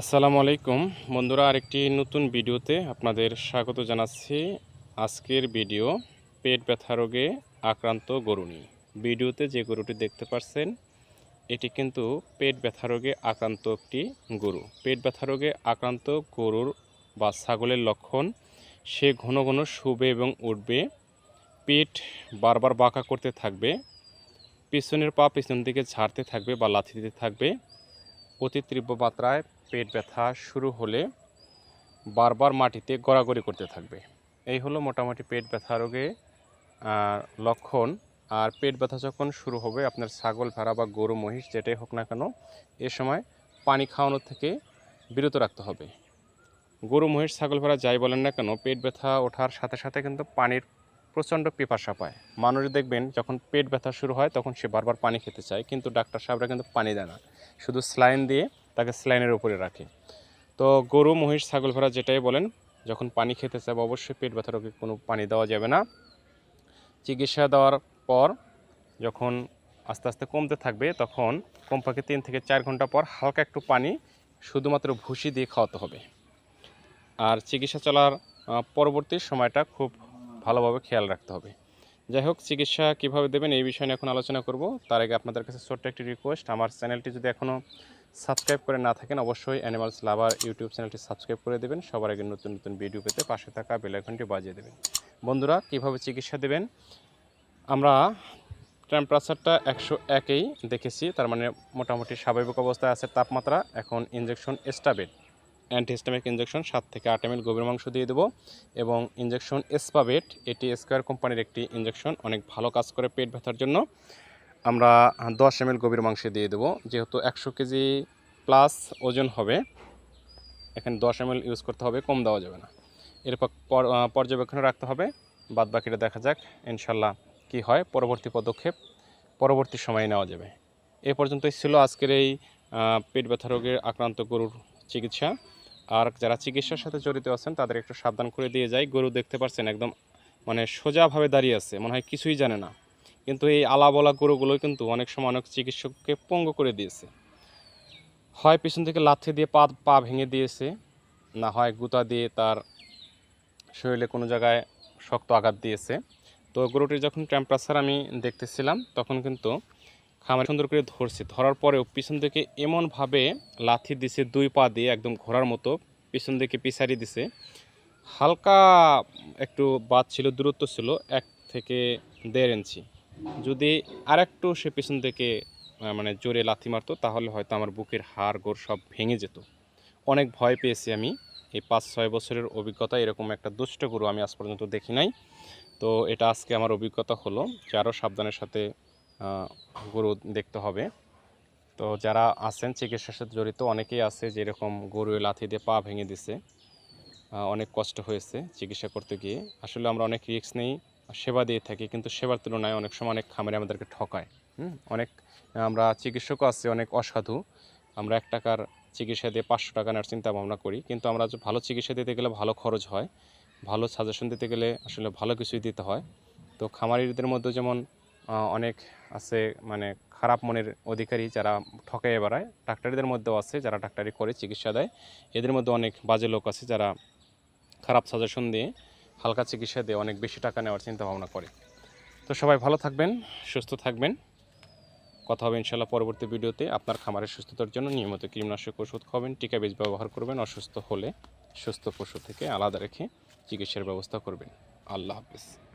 আসসালামু আলাইকুম। বন্ধুরা, আরেকটি নতুন ভিডিওতে আপনাদের স্বাগত জানাচ্ছি। আজকের ভিডিও, পেট ব্যথা রোগে আক্রান্ত গরু নিয়ে। ভিডিওতে যে গরুটি দেখতে পাচ্ছেন এটি কিন্তু পেট ব্যথা রোগে আক্রান্ত একটি গরু। পেট ব্যথা রোগে আক্রান্ত গরুর বা ছাগলের লক্ষণ, সে ঘন ঘন শুবে এবং উঠবে, পেট বারবার বাঁকা করতে থাকবে, পিছনের পা পিছন দিকে ঝাড়তে থাকবে বা লাথি দিতে থাকবে অতি তীব্র মাত্রায় পেট ব্যথা শুরু হলে বারবার মাটিতে গড়াগড়ি করতে থাকবে। এই হলো মোটামুটি পেট ব্যথা রোগে লক্ষণ। আর পেট ব্যথা যখন শুরু হবে, আপনার ছাগল, ভেড়া বা গরু, মহিষ যেটাই হোক না কেন, এ সময় পানি খাওয়ানো থেকে বিরত রাখতে হবে। গরু, মহিষ, ছাগল, ভেড়া যাই বলেন না কেন, পেট ব্যথা ওঠার সাথে সাথে কিন্তু পানির প্রচণ্ড পিপাসা পায়। মানুষ দেখবেন যখন পেট ব্যথা শুরু হয়, তখন সে বারবার পানি খেতে চায়, কিন্তু ডাক্তার সাহেবরা কিন্তু পানি দেয় না। শুধু স্লাইন দিয়ে তাকে স্লাইনের উপরে রাখে। তো গরু, মহিষ, ছাগল ভেড়া যেটাই বলেন, যখন পানি খেতে চায়, অবশ্যই পেট ব্যথা রোগে কোনো পানি দেওয়া যাবে না। চিকিৎসা দেওয়ার পর যখন আস্তে আস্তে কমতে থাকবে, তখন কমপক্ষে তিন থেকে চার ঘণ্টা পর হালকা একটু পানি শুধুমাত্র ভুসি দিয়ে খাওয়াতে হবে। আর চিকিৎসা চলার পরবর্তী সময়টা খুব ভালোভাবে খেয়াল রাখতে হবে। যাই হোক, চিকিৎসা কীভাবে দেবেন এই বিষয়ে নিয়ে এখন আলোচনা করব। তার আগে আপনাদের কাছে ছোট্ট একটি রিকোয়েস্ট আমার চ্যানেলটি যদি এখনও সাবস্ক্রাইব করে না থাকেন, অবশ্যই অ্যানিমালস লাভার ইউটিউব চ্যানেলটি সাবস্ক্রাইব করে দেবেন। সবার আগে নতুন নতুন ভিডিও পেতে পাশে থাকা বেল আইকনটি বাজিয়ে দেবেন। বন্ধুরা, কীভাবে চিকিৎসা দেবেন? আমরা টেম্পারেচারটা একশো একেই দেখেছি, তার মানে মোটামুটি স্বাভাবিক অবস্থায় আছে তাপমাত্রা। এখন ইঞ্জেকশন এস্টাবেট অ্যান্টিহিস্টামিক ইঞ্জেকশন সাত থেকে আট এম গভীর মাংস দিয়ে দেবো এবং ইঞ্জেকশন এসপাবেট এটি স্কোয়ার কোম্পানির একটি ইঞ্জেকশন অনেক ভালো কাজ করে পেট ব্যথার জন্য। আমরা দশ এম গভীর মাংসে দিয়ে দেবো, যেহেতু একশো কেজি প্লাস ওজন হবে, এখানে দশ এম ইউজ করতে হবে, কম দেওয়া যাবে না। এরপর পর্যবেক্ষণে রাখতে হবে, বাদ বাকিটা দেখা যাক, ইনশাল্লাহ কি হয়, পরবর্তী পদক্ষেপ পরবর্তী সময়ে নেওয়া যাবে। এ পর্যন্তই ছিল আজকের এই পেট ব্যথা রোগের আক্রান্ত গরুর চিকিৎসা। আর যারা চিকিৎসার সাথে জড়িত আছেন, তাদের একটু সাবধান করে দিয়ে যায়। গরু দেখতে পাচ্ছেন একদম মানে সোজাভাবে দাঁড়িয়ে আছে, মনে হয় কিছুই জানে না। কিন্তু এই আলা বলা গরুগুলো কিন্তু অনেক সময় অনেক চিকিৎসককে পঙ্গ করে দিয়েছে। হয় পিছন থেকে লাথি দিয়ে পা পা ভেঙে দিয়েছে, না হয় গুতা দিয়ে তার শরীরে কোনো জায়গায় শক্ত আঘাত দিয়েছে। তো গরুটির যখন টেম্পারেচার আমি দেখতেছিলাম, তখন কিন্তু খামারে সুন্দর করে ধরছে। ধরার পরেও পিছন থেকে এমনভাবে লাথি দিছে, দুই পা দিয়ে একদম ঘোরার মতো পিছন দিকে পিছারি দিছে। হালকা একটু বাদ ছিল, দূরত্ব ছিল, এক থেকে দেড় ইঞ্চি। যদি আরেকটু সে পিছন থেকে মানে জোরে লাথি মারতো, তাহলে হয়তো আমার বুকের হাড় গোড় সব ভেঙে যেত। অনেক ভয় পেয়েছি আমি। এই পাঁচ, ছয় বছরের অভিজ্ঞতা এরকম একটা দুষ্ট গরু আমি আজ পর্যন্ত দেখি নাই। তো এটা আজকে আমার অভিজ্ঞতা হলো যে আরও সাবধানের সাথে গরু দেখতে হবে। তো যারা আছেন, চিকিৎসার সাথে জড়িত, অনেকেই আছে যে এরকম গরু লাথি দিয়ে পা ভেঙে দিছে। অনেক কষ্ট হয়েছে চিকিৎসা করতে গিয়ে। আসলে আমরা অনেক রিস্ক নেই, সেবা দিয়ে থাকি, কিন্তু সেবার তুলনায় অনেক সময় অনেক খামারে আমাদেরকে ঠকায়। হুম, অনেক, আমরা চিকিৎসকও আছে, অনেক অসাধু। আমরা এক টাকার চিকিৎসা দিয়ে পাঁচশো টাকা নেওয়ার চিন্তা ভাবনা করি, কিন্তু আমরা ভালো চিকিৎসা দিতে গেলে ভালো খরচ হয়, ভালো সাজেশন দিতে গেলে আসলে ভালো কিছুই দিতে হয়। তো খামারিদের মধ্যে যেমন অনেক আছে মানে খারাপ মনের অধিকারী যারা ঠকাইয়ে বেড়ায়, ডাক্তারিদের মধ্যেও আছে যারা ডাক্তারি করে, চিকিৎসা দেয়। এদের মধ্যে অনেক বাজে লোক আছে যারা খারাপ সাজেশন দিয়ে, হালকা চিকিৎসা দিয়ে অনেক বেশি টাকা নেওয়ার চিন্তা ভাবনা করে। তো সবাই ভালো থাকবেন, সুস্থ থাকবেন। কথা হবে ইনশাল্লাহ পরবর্তী ভিডিওতে। আপনার খামারের সুস্থতার জন্য নিয়মিত কীটনাশক ওষুধ খাবেন, টিকা বীজ ব্যবহার করবেন, অসুস্থ হলে সুস্থ পশু থেকে আলাদা রেখে চিকিৎসার ব্যবস্থা করবেন। আল্লাহ হাফিজ।